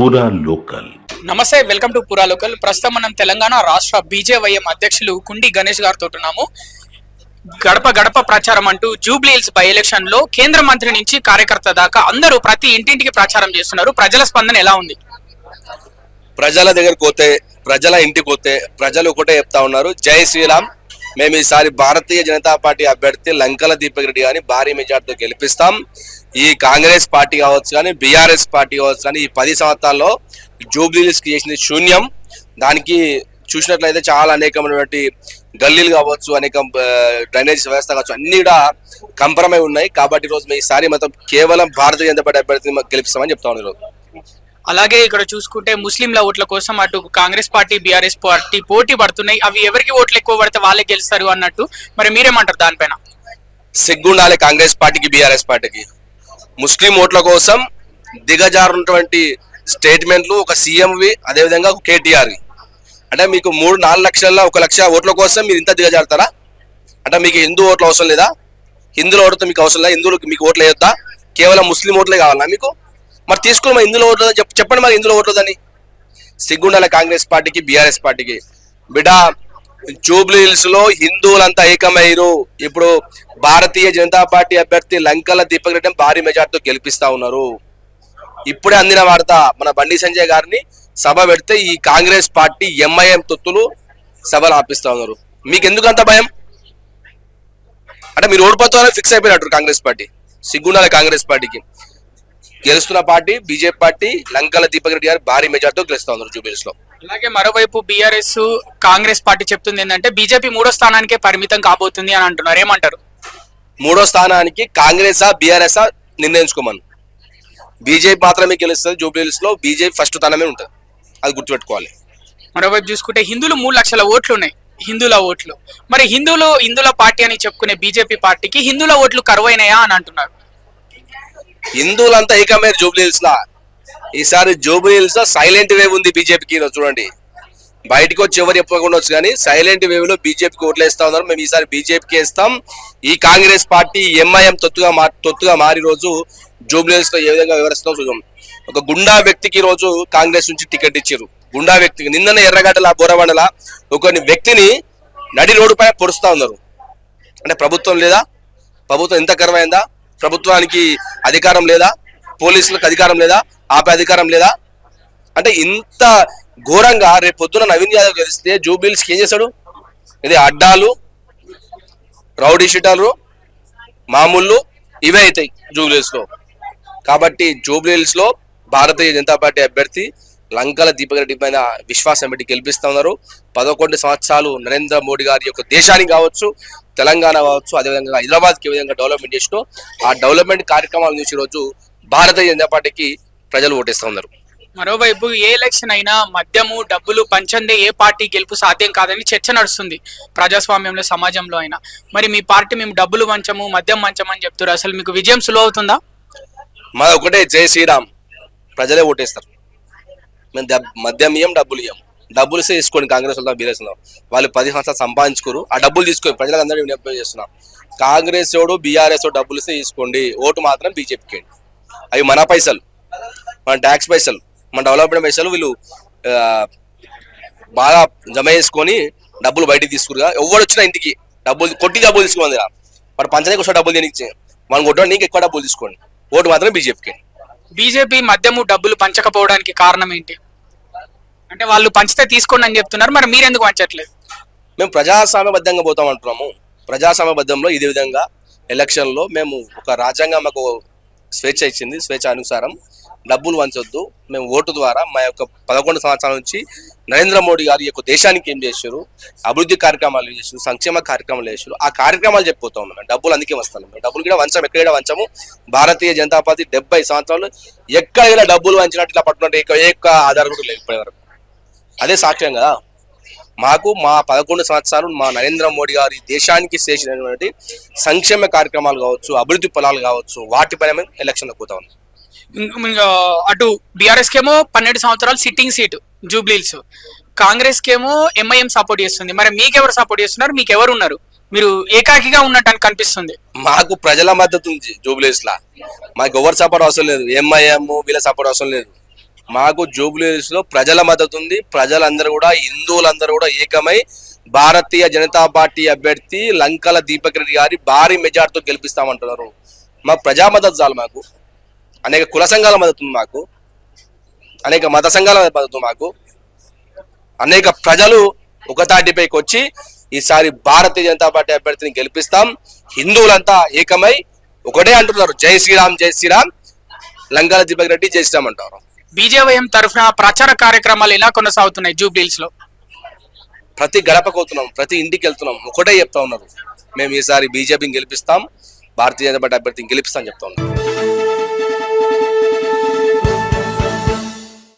పూరా లోకల్ నమస్తే welcome to పురా లోకల్ ప్రస్తుతం మనం తెలంగాణ రాష్ట్ర బీజేవైఎం అధ్యక్షులు కుండి గణేష్ గారితో ఉన్నాము గడప గడప ప్రచారం అంటూ జూబ్లీ హిల్స్ బై ఎలక్షన్లో కేంద్ర మంత్రి నుంచి కార్యకర్త దాకా అందరూ ప్రతి ఇంటింటికి ప్రచారం చేస్తున్నారు. ప్రజల స్పందన ఎలా ఉంది? ప్రజల దగ్గరకు పోతే ప్రజల ఇంటికి పోతే ప్రజలు ఒకటే చెప్తా ఉన్నారు. జై శ్రీరామ్. మేము ఈసారి భారతీయ జనతా పార్టీ అభ్యర్థి లంకల దీపక్ రెడ్డి గారిని భారీ మెజార్టీతో గెలిపిస్తాం. ఈ కాంగ్రెస్ పార్టీ కావచ్చు కానీ బీఆర్ఎస్ పార్టీ కావచ్చు కానీ ఈ పది సంవత్సరాల్లో జూబ్లీస్ చేసింది శూన్యం. దానికి చూసినట్లయితే చాలా అనేకమైనటువంటి గల్లీలు కావచ్చు అనేక డ్రైనేజ్ వ్యవస్థ కావచ్చు అన్ని కూడా కంపరమై ఉన్నాయి. కాబట్టి ఈరోజు ఈసారి మొత్తం కేవలం భారతీయ జనతా పార్టీ అభ్యర్థిని గెలిపిస్తామని చెప్తా ఉన్నాం ఈరోజు. అలాగే ఇక్కడ చూసుకుంటే ముస్లింల ఓట్ల కోసం అటు కాంగ్రెస్ పార్టీ బీఆర్ఎస్ పార్టీ పోటీ పడుతున్నాయి. అవి ఎవరికి ఓట్లు ఎక్కువ పడితే వాళ్ళే గెలుస్తారు అన్నట్టు. మరి మీరేమంటారు దానిపైన? సిగ్గుండాలి కాంగ్రెస్ పార్టీకి బీఆర్ఎస్ పార్టీకి. ముస్లిం ఓట్ల కోసం దిగజారున్నటువంటి స్టేట్మెంట్లు ఒక సీఎంవి అదేవిధంగా ఒక కేటీఆర్వి. అంటే మీకు మూడు నాలుగు లక్షల ఒక లక్ష ఓట్ల కోసం మీరు ఇంత దిగజారుతారా? అంటే మీకు హిందూ ఓట్లు అవసరం లేదా? హిందువుల ఓట్లతో మీకు అవసరం లేదా? హిందువులకు మీకు ఓట్లు వేయొద్దా? కేవలం ముస్లిం ఓట్లే కావాలా మీకు? మరి తీసుకుని మరి ఇందులో ఓట్లు చెప్పండి మరి ఇందులో ఓట్లదని. సిగ్గుండాల కాంగ్రెస్ పార్టీకి బీఆర్ఎస్ పార్టీకి. బిడ్డ జూబ్లీ హిల్స్లో హిందువులంతా ఏకమయ్యారు. ఇప్పుడు భారతీయ జనతా పార్టీ అభ్యర్థి లంకల దీపక్ రెడ్డి భారీ మెజార్టీతో గెలిపిస్తా ఉన్నారు. ఇప్పుడే అందిన వార్త మన బండి సంజయ్ గారిని సభ పెడితే ఈ కాంగ్రెస్ పార్టీ ఎంఐఎం తొత్తులు సభలు ఆపిస్తా ఉన్నారు. మీకు ఎందుకు అంత భయం? అంటే మీరు ఓడిపోతారని ఫిక్స్ అయిపోయినట్టు కాంగ్రెస్ పార్టీ. సిగ్గుండాలి కాంగ్రెస్ పార్టీకి. గెలుస్తున్న party BJP party Lankala Deepak Reddy garu భారీ మెజార్టీతో గెలుస్తా ఉన్నారు జూబిల్స్లో. అలాగే మరోవైపు బీఆర్ఎస్ కాంగ్రెస్ పార్టీ చెప్తుంది ఏంటంటే బీజేపీ మూడో స్థానానికే పరిమితం కాబోతుంది అని అంటున్నారు. ఏమంటారు? మూడో స్థానానికి కాంగ్రెసా బీఆర్ఎస్ నిర్ణయించుకోమను. బీజేపీ మాత్రమే గెలుస్తుంది జూబ్లీస్లో బీజేపీ ఫస్ట్ స్థానమే ఉంటుంది. అది గుర్తుపెట్టుకోవాలి. మరోవైపు చూసుకుంటే హిందువులు మూడు లక్షల ఓట్లు ఉన్నాయి. హిందువుల ఓట్లు. మరి హిందువులు హిందువుల పార్టీ అని చెప్పుకునే బీజేపీ పార్టీకి హిందువుల ఓట్లు కరువైనాయా అని అంటున్నారు. హిందువులంతా ఏకమైన జూబ్లీహిల్స్ లా ఈసారి జూబ్లీహిల్స్లో సైలెంట్ వేవ్ ఉంది బీజేపీకి చూడండి. బయటకు వచ్చి ఎవరు చెప్పకుండా వచ్చు కానీ సైలెంట్ వేవ్లో బీజేపీకి ఓట్లు వేస్తా ఉన్నారు. మేము ఈసారి బీజేపీకి వేస్తాం. ఈ కాంగ్రెస్ పార్టీ ఎంఐఎం తొత్తుగా మా తొత్తుగా మారి రోజు జూబ్లీహిల్స్లో ఏ విధంగా వివరిస్తాం చూద్దాం. ఒక గుండా వ్యక్తికి ఈ రోజు కాంగ్రెస్ నుంచి టికెట్ ఇచ్చారు గుండా వ్యక్తికి. నిన్ననే ఎర్రగడ్డల బోరవండల ఒక వ్యక్తిని నడి రోడ్డుపై పొడుస్తా ఉన్నారు. అంటే ప్రభుత్వం లేదా? ప్రభుత్వం ఎంత కరువైందా ప్రభుత్వానికి అధికారం లేదా? పోలీసులకు అధికారం లేదా? ఆపే అధికారం లేదా? అంటే ఇంత ఘోరంగా రేపు పొద్దున నవీన్ యాదవ్ గెలిస్తే జూబిల్స్కి ఏం చేశాడు ఇది అడ్డాలు రౌడీ షీటర్లు మామూళ్ళు ఇవే అవుతాయి జూబ్లీహిల్స్లో కాబట్టి జూబ్లీహిల్స్లో భారతీయ జనతా పార్టీ అభ్యర్థి లంకల దీపక్ రెడ్డి పైన విశ్వాసం పెట్టి గెలిపిస్తా ఉన్నారు. పదకొండు సంవత్సరాలు నరేంద్ర మోడీ గారి యొక్క దేశానికి కావచ్చు తెలంగాణ కావచ్చు అదేవిధంగా హైదరాబాద్కి ఏ విధంగా డెవలప్మెంట్ చేసినో ఆ డెవలప్మెంట్ కార్యక్రమాల నుంచి రోజు భారతీయ జనతా పార్టీకి ప్రజలు ఓటేస్తా ఉన్నారు. మరోవైపు ఏ ఎలక్షన్ అయినా మద్యము డబ్బులు పంచందే ఏ పార్టీ గెలుపు సాధ్యం కాదని చర్చ నడుస్తుంది ప్రజాస్వామ్యంలో సమాజంలో అయినా. మరి మీ పార్టీ మేము డబ్బులు పంచము మద్యం పంచమని చెప్తారు అసలు మీకు విజయం సులువు అవుతుందా? మా ఒకటే జై శ్రీరామ్. ప్రజలే ఓటేస్తారు. మేము మద్యం ఇయ్యం డబ్బులు ఇయ్యం. డబ్బులు ఇస్తే తీసుకోండి కాంగ్రెస్ వాళ్ళతో బీఆర్ఎస్ వాళ్ళు. పది సంవత్సరాలు సంపాదించుకోరు. ఆ డబ్బులు తీసుకొని అందరూ విజ్ఞప్తి చేస్తున్నాం. కాంగ్రెస్ వాడు బీఆర్ఎస్ డబ్బులు ఇస్తే తీసుకోండి. ఓటు మాత్రం బీజేపీకి. అవి మన పైసలు. మన ట్యాక్స్ పైసలు. మన డెవలప్మెంట్ పైసలు వీళ్ళు బాగా జమ చేసుకొని డబ్బులు బయటికి తీసుకురుగా ఎవరు వచ్చినా ఇంటికి డబ్బులు కొట్టి డబ్బులు తీసుకోండి వాడు పంచడానికి డబ్బులు తినిచ్చి మనం కొట్టడం నీకు ఎక్కువ డబ్బులు తీసుకోండి. ఓటు మాత్రం బీజేపీకి. బీజేపీ మద్యము డబ్బులు పంచకపోవడానికి కారణం ఏంటి? అంటే వాళ్ళు పంచితే తీసుకోండి అని చెప్తున్నారు మరి మీరు ఎందుకు పంచట్లేదు? మేము ప్రజాస్వామ్యబద్ధంగా పోతాం అంటున్నాము ప్రజాస్వామ్యబద్ధంలో ఇదే విధంగా ఎలక్షన్లో మేము ఒక రాజ్యాంగం మాకు స్వేచ్ఛ ఇచ్చింది స్వేచ్ఛ అనుసారం. డబ్బులు వంచొద్దు. మేము ఓటు ద్వారా మా యొక్క పదకొండు సంవత్సరాల నుంచి నరేంద్ర మోడీ గారు యొక్క దేశానికి ఏం చేశారు? అభివృద్ధి కార్యక్రమాలు ఏం చేశారు? సంక్షేమ కార్యక్రమాలు చేశారు? ఆ కార్యక్రమాలు చెప్పిపోతాం మేము డబ్బులు అందుకే వస్తాను మేము డబ్బులు కూడా వంచం ఎక్కడ కూడా వంచము. భారతీయ జనతా పార్టీ డెబ్బై సంవత్సరాలు ఎక్కడ కూడా డబ్బులు వంచినట్టు ఇలా పట్టుకుంటే ఏ యొక్క ఆధారం కూడా లేదు అదే సాక్ష్యం కదా. మాకు మా పదకొండు సంవత్సరాలు మా నరేంద్ర మోడీ గారి దేశానికి చేసినటువంటి సంక్షేమ కార్యక్రమాలు కావచ్చు అభివృద్ధి ఫలాలు కావచ్చు వాటిపైన మేము ఎలక్షన్లో పోతా ఉన్నాం. అటు బీఆర్ఎస్ కేమో పన్నెండు సంవత్సరాలు సిట్టింగ్ సీటు జూబ్లీల్స్ కాంగ్రెస్ కేమో ఎంఐఎం సపోర్ట్ చేస్తుంది. మరి మీకెవరు సపోర్ట్ చేస్తున్నారు? మీకు ఎవరు ఉన్నారు మీరు ఏకాకిగా ఉన్నట్టు అని కనిపిస్తుంది మాకు ప్రజల మద్దతు ఉంది జూబ్లీస్ లా మాకు ఎవరు సపోర్ట్ అవసరం లేదు. ఎంఐఎం వీళ్ళ సపోర్ట్ అవసరం లేదు. మాకు జూబ్లీస్లో ప్రజల మద్దతు ఉంది. ప్రజలందరూ కూడా హిందువులందరూ కూడా ఏకమై భారతీయ జనతా పార్టీ అభ్యర్థి లంకల దీపక్ రెడ్డి గారి భారీ మెజార్టీతో గెలిపిస్తామంటున్నారు. మా ప్రజా మద్దతు చాలు మాకు. అనేక కుల సంఘాల మద్దతు మాకు. అనేక మత సంఘాల మద్దతు మాకు. అనేక ప్రజలు ఒక తాటిపైకి వచ్చి ఈసారి భారతీయ జనతా పార్టీ అభ్యర్థిని గెలిపిస్తాం. హిందువులంతా ఏకమై ఒకటే అంటున్నారు. జై శ్రీరామ్ జై శ్రీరామ్. లంకాల దీపక్ రెడ్డి జై శ్రీరామ్ అంటారు. బీజేవైఎం తరఫున ప్రచార కార్యక్రమాలు ఎలా కొనసాగుతున్నాయి? జూబ్లీహిల్స్లో ప్రతి గడపకు అవుతున్నాం ప్రతి ఇంటికి వెళ్తున్నాం. ఒకటే చెప్తా ఉన్నారు. మేము ఈసారి బీజేపీని గెలిపిస్తాం భారతీయ జనతా పార్టీ అభ్యర్థిని గెలిపిస్తాం చెప్తా ఉన్నాం